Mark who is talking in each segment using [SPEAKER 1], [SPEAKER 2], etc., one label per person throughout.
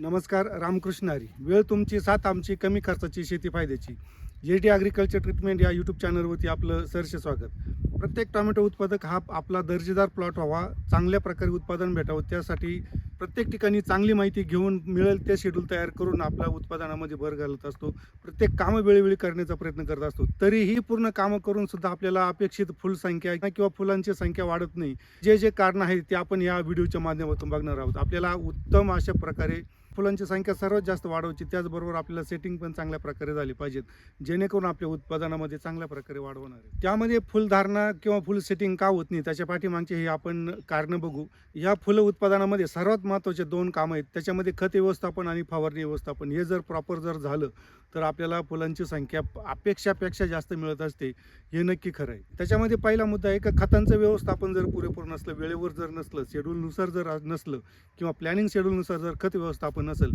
[SPEAKER 1] नमस्कार रामकृष्ण हरी. वेळ तुमची साथ आमची कमी खर्चाची शेती फायद्याची. जे डी ॲग्रिकल्चर ट्रीटमेंट या यूट्यूब चॅनलवरती आपलं सहर्ष स्वागत. प्रत्येक टोमॅटो उत्पादक हा आपला दर्जेदार प्लॉट व्हावा चांगल्या प्रकारे उत्पादन भेटावं त्यासाठी प्रत्येक ठिकाणी चांगली माहिती घेऊन मिळेल ते शेड्यूल तयार करून आपल्या उत्पादनामध्ये भर घालत असतो. प्रत्येक कामं वेळोवेळी करण्याचा प्रयत्न करत असतो. तरीही पूर्ण कामं करून सुद्धा आपल्याला अपेक्षित फुलसंख्या किंवा फुलांची संख्या वाढत नाही. जे जे कारण आहे ते आपण या व्हिडिओच्या माध्यमातून बघणार आहोत. आपल्याला उत्तम अशा प्रकारे फुलांची संख्या सर्वात जास्त वाढवायची त्याचबरोबर आपल्याला सेटिंग पण चांगल्या प्रकारे झाली पाहिजेत. जेणेकरून आपल्या उत्पादनामध्ये चांगल्या प्रकारे वाढ होणार आहे. त्यामध्ये फुलधारणा किंवा फुल सेटिंग का होत नाही त्याच्या पाठीमागचे हे आपण कारणं बघू. या फुलं उत्पादनामध्ये सर्वात महत्त्वाचे दोन कामं आहेत. त्याच्यामध्ये खत व्यवस्थापन आणि फवारणी व्यवस्थापन. हे जर प्रॉपर जर झालं तर आपल्याला फुलांची संख्या अपेक्षापेक्षा जास्त मिळत असते. हे नक्की खरं आहे. त्याच्यामध्ये पहिला मुद्दा आहे का खतांचं व्यवस्थापन जर पुरेपूर नसलं वेळेवर जर नसलं शेड्यूलनुसार जर नसलं किंवा प्लॅनिंग शेड्यूलनुसार जर खत व्यवस्थापन नसेल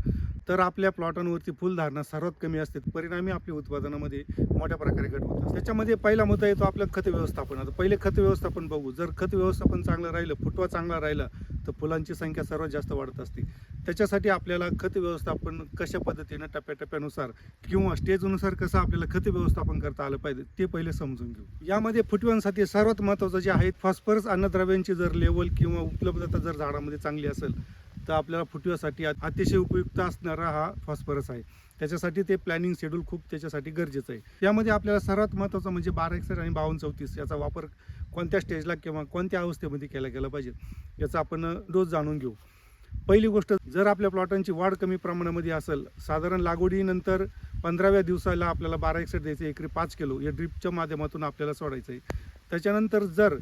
[SPEAKER 1] तर आपल्या प्लॉटांवरती फुलधारणा सर्वात कमी असते. परिणामी आपल्या उत्पादनामध्ये मोठ्या प्रकारे घट होतात त्याच्यामध्ये पहिला मुद्दा येतो आपलं खत व्यवस्थापन. आता पहिले खत व्यवस्थापन बघू. जर खत व्यवस्थापन चांगलं राहिलं फुटवा चांगला राहिला तर फुलांची संख्या सर्वात जास्त वाढत असते. त्याच्यासाठी आपल्याला खत व्यवस्थापन कशा पद्धतीनं टप्प्याटप्प्यानुसार किंवा स्टेजनुसार कसं आपल्याला खत व्यवस्थापन करता आलं पाहिजे ते पहिले समजून घेऊ. यामध्ये फुटव्यांसाठी सर्वात महत्त्वाचं जे आहे फॉस्फरस अन्नद्रव्यांची जर लेवल किंवा उपलब्धता जर झाडामध्ये चांगली असेल तर आपल्याला फुटव्यासाठी अतिशय उपयुक्त असणारा हा फॉस्फरस आहे. त्याच्यासाठी ते प्लॅनिंग शेड्यूल खूप त्याच्यासाठी गरजेचं आहे. त्यामध्ये आपल्याला सर्वात महत्त्वाचं म्हणजे बारा एकसठ आणि बावन्न चौतीस याचा वापर कोणत्या स्टेजला किंवा कोणत्या अवस्थेमध्ये केला गेला पाहिजे याचा आपण डोस जाणून घेऊ. पहिली गोष्ट जर आपल्या प्लॉटांची वाढ कमी प्रमाणामध्ये असेल साधारण लागवडीनंतर पंधराव्या दिवसाला आपल्याला बारा एकसठ द्यायचं एकरी पाच किलो या ड्रिपच्या माध्यमातून आपल्याला सोडायचं आहे त्याच्यानंतर जर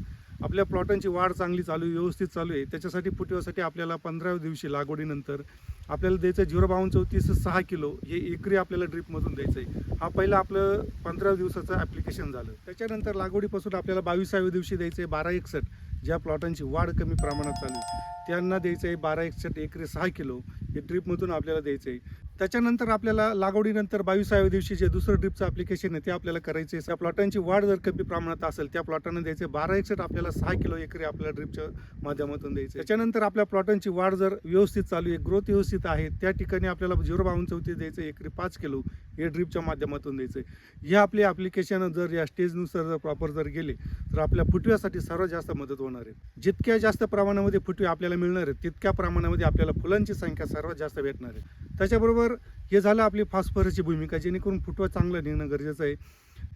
[SPEAKER 1] आपल्या प्लॉटांची वाढ चांगली चालू आहे व्यवस्थित चालू आहे. त्याच्यासाठी फुटव्यासाठी आपल्याला पंधराव्या दिवशी लागवडीनंतर आपल्याला द्यायचं झिरो बावन्न चौतीस सहा किलो. हे एकरी आपल्याला ड्रिपमधून द्यायचं आहे हा पहिला आपलं पंधरा दिवसाचं ॲप्लिकेशन झालं. त्याच्यानंतर लागवडीपासून आपल्याला बावीसाव्या दिवशी द्यायचं आहे बारा एकसठ ज्या प्लॉटांची वाढ कमी प्रमाणात चालू आहे. त्यांना द्यायचं आहे बारा एकसठ एकरी सहा किलो. हे ड्रिपमधून आपल्याला द्यायचं आहे त्याच्यानंतर आपल्याला लागवडीनंतर बावीसाव्या दिवशी जे दुसरं ड्रिपचं ॲप्लिकेशन आहे ते आपल्याला करायचं आहे. त्या प्लॉटांची वाढ जर कमी प्रमाणात असेल त्या प्लॉटांना द्यायचे बारा एकसठ आपल्याला सहा किलो एकरी आपल्या ड्रिपच्या माध्यमातून द्यायचं त्याच्यानंतर आपल्या प्लॉटांची वाढ जर व्यवस्थित चालू आहे ग्रोथ व्यवस्थित आहे त्या ठिकाणी आपल्याला झिरो बावन्न चौथी द्यायचं एकरी पाच किलो हे ड्रिपच्या माध्यमातून द्यायचं आहे. हे आपले ॲप्लिकेशन जर या स्टेजनुसार जर प्रॉपर जर गेले तर आपल्या फुटव्यासाठी सर्वात जास्त मदत होणार आहे. जितक्या जास्त प्रमाणामध्ये फुटवे आपल्याला मिळणार आहेत तितक्या प्रमाणामध्ये आपल्याला फुलांची संख्या सर्वात जास्त भेटणार आहे. त्याच्याबरोबर हे झालं आपली फॉस्फरसची भूमिका जेणेकरून फुटवा चांगलं निघणं गरजेचं आहे.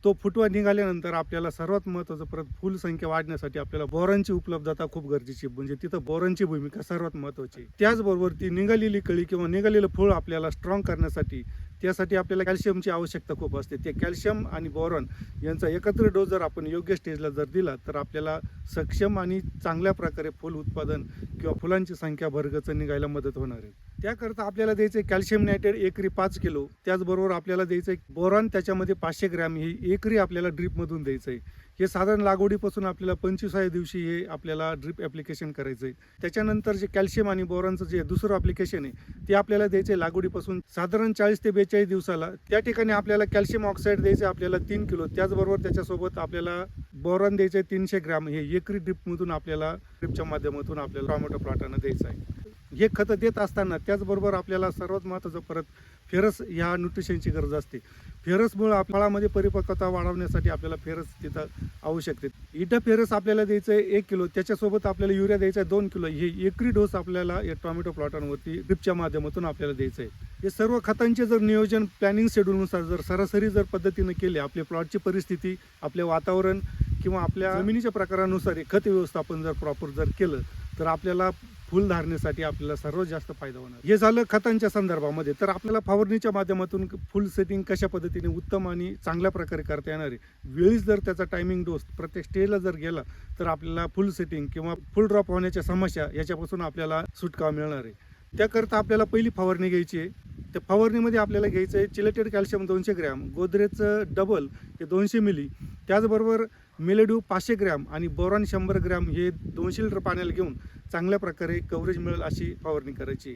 [SPEAKER 1] तो फुटवा निघाल्यानंतर आपल्याला सर्वात महत्त्वाचं परत फुल संख्या वाढण्यासाठी आपल्याला बोरांची उपलब्धता खूप गरजेची आहे. म्हणजे तिथं बोरांची भूमिका सर्वात महत्त्वाची आहे. त्याचबरोबर ती निघालेली कळी किंवा निघालेलं फळ आपल्याला स्ट्रॉंग करण्यासाठी त्यासाठी आपल्याला कॅल्शियमची आवश्यकता खूप असते. ते कॅल्शियम आणि बोरॉन यांचा एकत्र डोस जर आपण योग्य स्टेजला जर दिला तर आपल्याला सक्षम आणि चांगल्या प्रकारे फुल उत्पादन किंवा फुलांची संख्या भरगचं निघायला मदत होणार आहे. त्याकरता आपल्याला द्यायचं आहे कॅल्शियम नायट्रेट एकरी पाच किलो. त्याचबरोबर आपल्याला द्यायचं आहे बोरॉन त्याच्यामध्ये पाचशे ग्रॅम हे एकरी आपल्याला ड्रीपमधून द्यायचं आहे. हे साधारण लागवडीपासून आपल्याला पंचवीसाव्या दिवशी हे आपल्याला ड्रीप ॲप्लिकेशन करायचं आहे. त्याच्यानंतर जे कॅल्शियम आणि बोरॉनचं जे दुसरं ॲप्लिकेशन आहे ते आपल्याला द्यायचं आहे लागवडीपासून साधारण चाळीस ते बेचाळीस दिवसाला. त्या ठिकाणी आपल्याला कॅल्शियम ऑक्साईड द्यायचं आहे आपल्याला तीन किलो. त्याचबरोबर त्याच्यासोबत आपल्याला बोरॉन द्यायचं आहे तीनशे ग्रॅम. हे एकरी ड्रीपमधून आपल्याला ड्रिपच्या माध्यमातून आपल्याला टॉमॅटो प्लॉटानं द्यायचं आहे. हे खतं देत असताना त्याचबरोबर आपल्याला सर्वात महत्त्वाचं परत फेरस ह्या न्यूट्रिशनची गरज असते. फेरसमुळं फळामध्ये परिपक्वता वाढवण्यासाठी आपल्याला फेरस तिथं आवश्यक आहे इथं फेरस आपल्याला द्यायचं आहे एक किलो त्याच्यासोबत आपल्याला युरिया द्यायचा आहे दोन किलो. हे एकरी डोस आपल्याला या टॉमॅटो प्लॉटांवरती ड्रिपच्या माध्यमातून आपल्याला द्यायचं आहे हे सर्व खतांचे जर नियोजन प्लॅनिंग शेड्यूलनुसार जर सरासरी जर पद्धतीनं केले आपल्या प्लॉटची परिस्थिती आपले वातावरण किंवा आपल्या जमिनीच्या प्रकारानुसार हे खत व्यवस्थापन जर प्रॉपर जर केलं तर आपल्याला फुलधारणेसाठी आपल्याला सर्वात जास्त फायदा होणार. हे झालं खतांच्या संदर्भामध्ये. तर आपल्याला फवारणीच्या माध्यमातून फुल सेटिंग कशा पद्धतीने उत्तम आणि चांगल्या प्रकारे करता येणार आहे? वेळीच जर त्याचा टायमिंग डोस प्रत्येक स्टेजला जर गेला तर आपल्याला फुल सेटिंग किंवा फुल ड्रॉप होण्याच्या समस्या याच्यापासून आपल्याला सुटका मिळणार आहे. त्याकरता आपल्याला पहिली फवारणी घ्यायची आहे. त्या फवारणीमध्ये आपल्याला घ्यायचं आहे चिलेटेड कॅल्शियम दोनशे ग्रॅम गोदरेजचं डबल हे दोनशे मिली त्याचबरोबर मेलेड्यू पाचशे ग्रॅम आणि बोरॉन शंभर ग्रॅम हे दोनशे लिटर पाण्याला घेऊन चांगल्या प्रकारे कव्हरेज मिळेल अशी फवारणी करायची.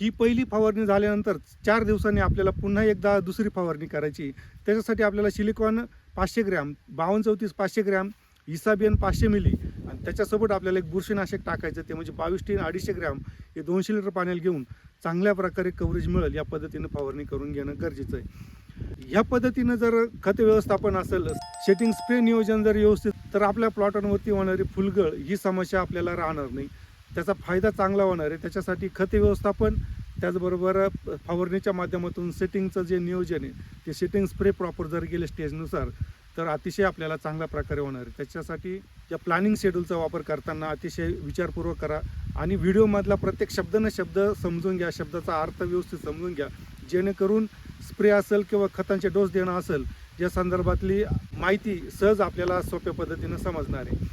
[SPEAKER 1] ही पहिली फवारणी झाल्यानंतर चार दिवसांनी आपल्याला पुन्हा एकदा दुसरी फवारणी करायची. त्याच्यासाठी आपल्याला सिलिकॉन पाचशे ग्रॅम बावन्न चौतीस पाचशे ग्रॅम इसाबियन पाचशे मिली आणि त्याच्यासोबत आपल्याला एक बुरशीनाशक टाकायचं ते म्हणजे बावीस टीन अडीचशे ग्रॅम हे दोनशे लिटर पाण्याला घेऊन चांगल्या प्रकारे कव्हरेज मिळेल या पद्धतीनं फवारणी करून घेणं गरजेचं आहे. ह्या पद्धतीनं जर खत व्यवस्थापन असेल शेटिंग स्प्रे नियोजन जर व्यवस्थित तर आपल्या प्लॉटांवरती होणारी फुलगळ ही समस्या आपल्याला राहणार नाही. त्याचा फायदा चांगला होणार आहे. त्याच्यासाठी खत व्यवस्थापन त्याचबरोबर फवारणीच्या माध्यमातून सेटिंगचं जे नियोजन आहे ते सेटिंग स्प्रे प्रॉपर जर गेले स्टेजनुसार तर अतिशय आपल्याला चांगल्या प्रकारे होणार आहे. त्याच्यासाठी या प्लॅनिंग शेड्यूलचा वापर करताना अतिशय विचारपूर्वक करा आणि व्हिडिओमधला प्रत्येक शब्द न शब्द समजून घ्या. शब्दाचा अर्थ व्यवस्थित समजून घ्या. जेणेकरून स्प्रे असेल किंवा खतांचे डोस देणं असेल या संदर्भातली माहिती सहज आपल्याला सोप्या पद्धतीनं समजणार आहे.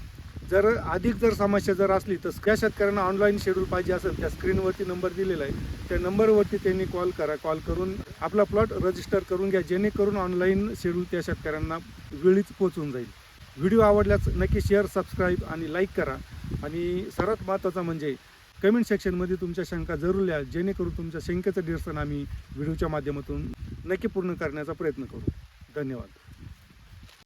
[SPEAKER 1] जर अधिक जर समस्या जर असली तर त्या शेतकऱ्यांना ऑनलाईन शेड्यूल पाहिजे असेल त्या स्क्रीनवरती नंबर दिलेला आहे. त्या नंबरवरती त्यांनी कॉल करा. कॉल करून आपला प्लॉट रजिस्टर करून घ्या. जेणेकरून ऑनलाईन शेड्यूल त्या शेतकऱ्यांना वेळीच पोचून जाईल. व्हिडिओ आवडल्यास नक्की शेअर सबस्क्राईब आणि लाईक करा. आणि सर्वात महत्त्वाचं म्हणजे कमेंट सेक्शनमध्ये तुमच्या शंका जरूर लिहा. जेणेकरून तुमच्या शंकेचं निरसन आम्ही व्हिडिओच्या माध्यमातून नक्की पूर्ण करण्याचा प्रयत्न करू. धन्यवाद.